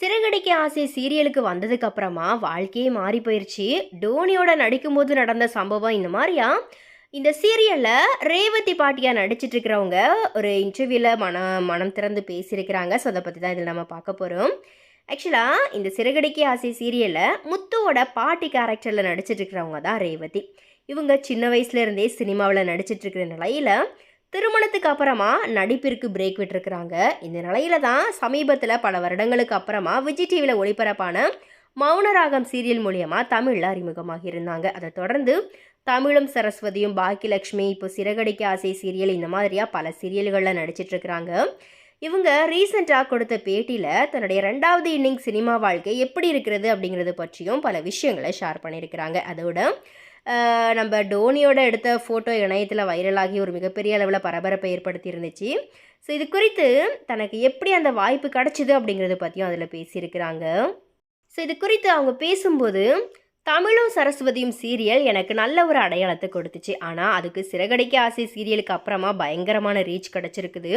சிறகடிக்க ஆசை சீரியலுக்கு வந்ததுக்கு அப்புறமா வாழ்க்கையே மாறி போயிருச்சு. டோனியோட நடிக்கும்போது நடந்த சம்பவம் இந்த மாதிரியா? இந்த சீரியலில் ரேவதி பாட்டியாக நடிச்சிட்டு இருக்கிறவங்க ஒரு இன்டர்வியூவில் மன மனம் திறந்து பேசியிருக்கிறாங்க. ஸோ அதை பற்றி தான் இதில் நம்ம பார்க்க போகிறோம் ஆக்சுவலாக இந்த சிறகடிக்க ஆசை சீரியலில் முத்துவோட பாட்டி கேரக்டரில் நடிச்சிட்டு இருக்கிறவங்க தான் ரேவதி. இவங்க சின்ன வயசுலேருந்தே சினிமாவில் நடிச்சிட்டு இருக்கிற நிலையில் திருமணத்துக்கு அப்புறமா நடிப்பிற்கு பிரேக் விட்டுருக்குறாங்க. இந்த நிலையில தான் சமீபத்தில் பல வருடங்களுக்கு அப்புறமா விஜய் டிவியில் ஒளிபரப்பான மௌனராகம் சீரியல் மூலியமாக தமிழில் அறிமுகமாகி இருந்தாங்க. அதை தொடர்ந்து தமிழும் சரஸ்வதியும் பாக்கியலக்ஷ்மி இப்போ சிறகடிக்க ஆசை சீரியல் இந்த மாதிரியாக பல சீரியல்களில் நடிச்சிட்ருக்கிறாங்க இவங்க ரீசெண்டாக கொடுத்த பேட்டியில் தன்னுடைய ரெண்டாவது இன்னிங் சினிமா வாழ்க்கை எப்படி இருக்கிறது அப்படிங்கிறது பற்றியும் பல விஷயங்களை ஷேர் பண்ணியிருக்கிறாங்க. அதோட நம்ம டோனியோட எடுத்த ஃபோட்டோ இணையத்தில் வைரலாகி ஒரு மிகப்பெரிய அளவில் பரபரப்பை ஏற்படுத்தி இருந்துச்சு ஸோ இது குறித்து தனக்கு எப்படி அந்த வாய்ப்பு கிடச்சிது அப்படிங்கிறத பற்றியும் அதில் பேசியிருக்கிறாங்க. ஸோ இது குறித்து அவங்க பேசும்போது தமிழும் சரஸ்வதியும் சீரியல் எனக்கு நல்ல ஒரு அடையாளத்தை கொடுத்துச்சு. ஆனால் அதுக்கு சிறகடிக்க ஆசை சீரியலுக்கு அப்புறமா பயங்கரமான ரீச் கிடச்சிருக்குது.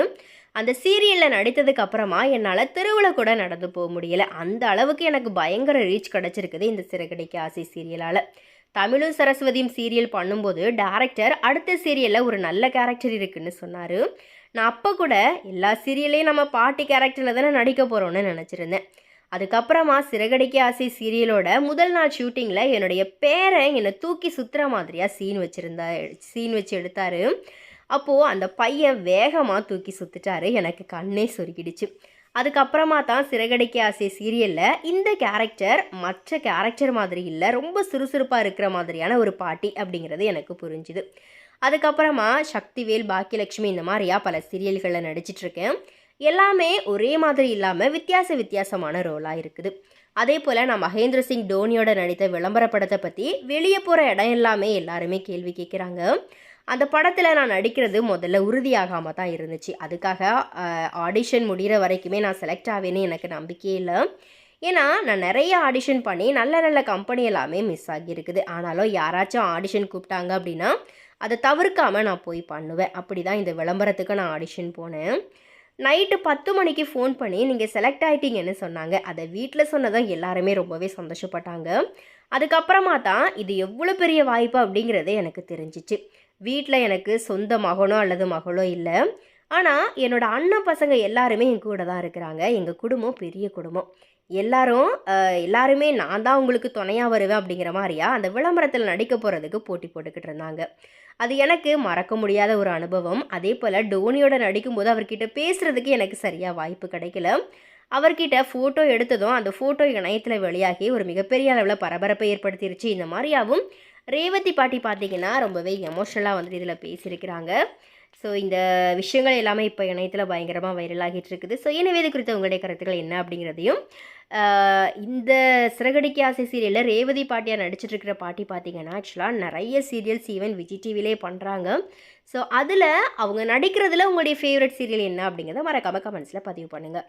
அந்த சீரியலில் நடித்ததுக்கு அப்புறமா என்னால் தெருவில் கூட நடந்து போக முடியலை. அந்த அளவுக்கு எனக்கு பயங்கர ரீச் கிடச்சிருக்குது இந்த சிறகடிக்க ஆசை சீரியலால். தமிழும் சரஸ்வதியும் சீரியல் பண்ணும்போது டேரக்டர் அடுத்த சீரியலில் ஒரு நல்ல கேரக்டர் இருக்குன்னு சொன்னார். நான் அப்போ கூட எல்லா சீரியல்லையும் நம்ம பாட்டி கேரக்டரில் தானே நடிக்க போகிறோன்னு நினச்சிருந்தேன். அதுக்கப்புறமா சிறகடிக்க ஆசை சீரியலோட முதல் நாள் ஷூட்டிங்கில் என்னுடைய பேரை என்னை தூக்கி சுற்றுற மாதிரியாக சீன் வச்சுருந்தா சீன் வச்சு எடுத்தார். அப்போது அந்த பையன் வேகமாக தூக்கி சுற்றுட்டாரு எனக்கு கண்ணே சொருக்கிடுச்சு அதுக்கப்புறமா தான் சிறகடிக்க ஆசை சீரியலில் இந்த கேரக்டர் மற்ற கேரக்டர் மாதிரி இல்லை ரொம்ப சுறுசுறுப்பாக இருக்கிற மாதிரியான ஒரு பாட்டி அப்படிங்கிறது எனக்கு புரிஞ்சுது. அதுக்கப்புறமா சக்திவேல் பாக்கியலட்சுமி இந்த மாதிரியா பல சீரியல்களில் நடிச்சிட்ருக்கேன் எல்லாமே ஒரே மாதிரி இல்லாமல் வித்தியாச வித்தியாசமான ரோலாக இருக்குது. அதே போல் நான் மகேந்திர சிங் டோனியோட நடித்த விளம்பர படத்தை பற்றி வெளியே போகிற இடம் எல்லாமே எல்லாருமே கேள்வி கேட்குறாங்க அந்த படத்தில் நான் நடிக்கிறது முதல்ல உறுதியாகாமல் தான் இருந்துச்சு. அதுக்காக ஆடிஷன் முடிகிற வரைக்குமே நான் செலக்ட் ஆவேன்னு எனக்கு நம்பிக்கையே இல்லை. ஏன்னா நான் நிறைய ஆடிஷன் பண்ணி நல்ல நல்ல கம்பெனி எல்லாமே மிஸ் ஆகியிருக்குது. ஆனாலும் யாராச்சும் ஆடிஷன் கூப்பிட்டாங்க அப்படின்னா அதை தவிர்க்காமல் நான் போய் பண்ணுவேன். அப்படி தான் இந்த விளம்பரத்துக்கு நான் ஆடிஷன் போனேன். நைட்டு பத்து மணிக்கு ஃபோன் பண்ணி நீங்கள் செலக்ட் ஆகிட்டீங்கன்னு சொன்னாங்க. அதை வீட்டில் சொன்னதான் எல்லாருமே ரொம்பவே சந்தோஷப்பட்டாங்க. அதுக்கப்புறமா தான் இது எவ்வளோ பெரிய வாய்ப்பு அப்படிங்கிறது எனக்கு தெரிஞ்சிச்சு. வீட்டில் எனக்கு சொந்த மகனோ அல்லது மகளோ இல்லை. ஆனால் என்னோடய அண்ணன் பசங்க எல்லாருமே என் கூட தான் இருக்கிறாங்க. எங்கள் குடும்பம் பெரிய குடும்பம். எல்லாரும் எல்லாருமே நான் தான் உங்களுக்கு துணையாக வருவேன் அப்படிங்கிற மாதிரியா அந்த விளம்பரத்தில் நடிக்க போகிறதுக்கு போட்டி போட்டுக்கிட்டு இருந்தாங்க. அது எனக்கு மறக்க முடியாத ஒரு அனுபவம். அதே போல் டோனியோட நடிக்கும்போது அவர்கிட்ட பேசுகிறதுக்கு எனக்கு சரியாக வாய்ப்பு கிடைக்கல. அவர்கிட்ட ஃபோட்டோ எடுத்ததும் அந்த ஃபோட்டோ இணையத்தில் வெளியாகி ஒரு மிகப்பெரிய அளவில் பரபரப்பை ஏற்படுத்திருச்சு. இந்த மாதிரியாவும் ரேவதி பாட்டி பார்த்தீங்கன்னா ரொம்பவே எமோஷனலாக வந்துட்டு இதில் பேசியிருக்கிறாங்க. ஸோ இந்த விஷயங்கள் எல்லாமே இப்போ இணையத்தில் பயங்கரமாக வைரலாகிட்டு இருக்குது ஸோ எனவே இது குறித்த உங்களுடைய கருத்துக்கள் என்ன அப்படிங்கிறதையும் இந்த சிறகடிக்கு ஆசை சீரியலில் ரேவதி பாட்டியாக நடிச்சிட்ருக்கிற பாட்டி பார்த்தீங்கன்னா ஆக்சுவலாக நிறைய சீரியல்ஸ் ஈவன் விஜய் டிவிலே பண்ணுறாங்க ஸோ அதில் அவங்க நடிக்கிறதுல உங்களுடைய ஃபேவரட் சீரியல் என்ன அப்படிங்கிறத மறக்காமல் கமெண்ட்ஸில் பதிவு பண்ணுங்கள்